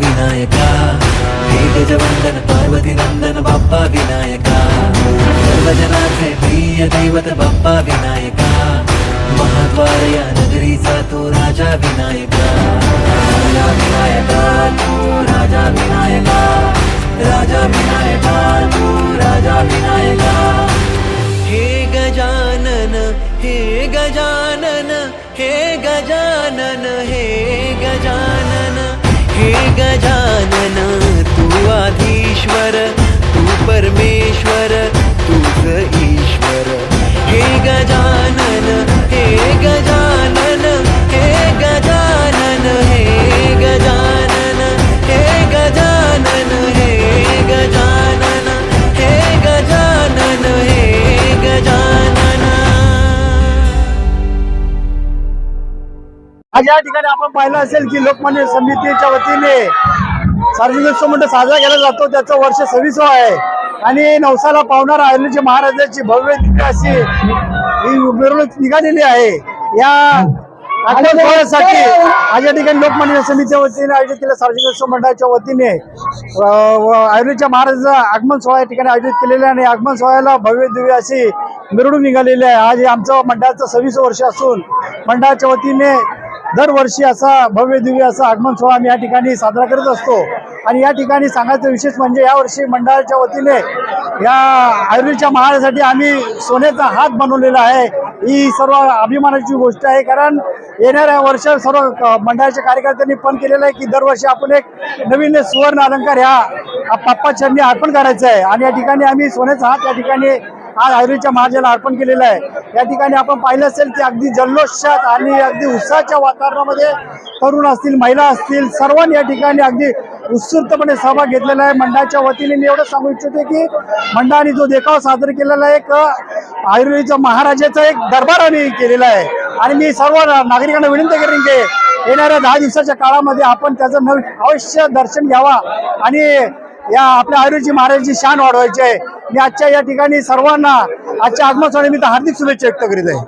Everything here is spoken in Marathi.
వినాయక హే గజవందన పార్వతి నందన బప్ప వినాయక సర్వజనార్థే ప్రియ దేవత బప్ప వినాయక మహాద్వారయ నగరీ సాతో రాజా వినాయక రాజా వినాయక రాజా వినాయక రాజా వినాయక రాజా వినాయక హే గజానన హే గజానన హే గజానన హే आज या ठिकाणी आपण पाहिलं असेल की लोकमान्य समितीच्या वतीने सार्वजनिक उत्सव मंडळ साजरा केला जातो. त्याचं वर्ष सव्वीसव आहे. आणि नवसाला पावणारा आयुर्वेदची महाराजाची भव्य अशी ही मिरवणूक निघालेली आहे. या आठवड्यासाठी आज या ठिकाणी लोकमान्य समितीच्या वतीने आयोजित केलेल्या सार्वजनिक उत्सव मंडळाच्या वतीने आयुर्वेदच्या महाराजाचा आगमन सोहळा या ठिकाणी आयोजित केलेला आहे. आणि आगमन सोहळ्याला भव्य दिव्य अशी मिरवणूक निघालेली आहे. आज हे आमचं मंडळाचं सव्वीस वर्ष असून मंडळाच्या वतीने दरवर्षी असा भव्य दिव्य असा आगमन सोहळा आम्ही या ठिकाणी साजरा करत असतो. आणि या ठिकाणी सांगायचं विशेष म्हणजे यावर्षी मंडळाच्या वतीने या आयुर्वेदच्या महाराजासाठी आम्ही सोन्याचा हात बनवलेला आहे. ही सर्व अभिमानाची गोष्ट आहे कारण येणाऱ्या वर्ष सर्व मंडळाच्या कार्यकर्त्यांनी पण केलेलं आहे की दरवर्षी आपण एक नवीन सुवर्ण अलंकार ह्या पप्पा चरणी अर्पण करायचं आहे. आणि या ठिकाणी आम्ही सोन्याचा हात या ठिकाणी आज आयुर्वेदच्या महाराजाला अर्पण केलेलं आहे. या ठिकाणी आपण पाहिलं असेल की अगदी जल्लोषात आणि अगदी उत्साहाच्या वातावरणामध्ये तरुण असतील महिला असतील सर्वांनी या ठिकाणी अगदी उत्स्फूर्तपणे सहभाग घेतलेला आहे. मंडळाच्या वतीने मी एवढं सांगू इच्छितो की मंडळाने जो देखाव सादर केलेला आहे एक आयुर्वेदच्या महाराजाचा एक दरबार आम्ही केलेला आहे. आणि मी सर्व नागरिकांना विनंती करेन की येणाऱ्या दहा दिवसाच्या काळामध्ये आपण त्याचं नव अवश्य दर्शन घ्यावा आणि या आपल्या आयुर्वेदची महाराजांची शान वाढवायची आहे. मी आजच्या या ठिकाणी सर्वांना आजच्या आत्मसाने मी तर हार्दिक शुभेच्छा व्यक्त करीत आहे.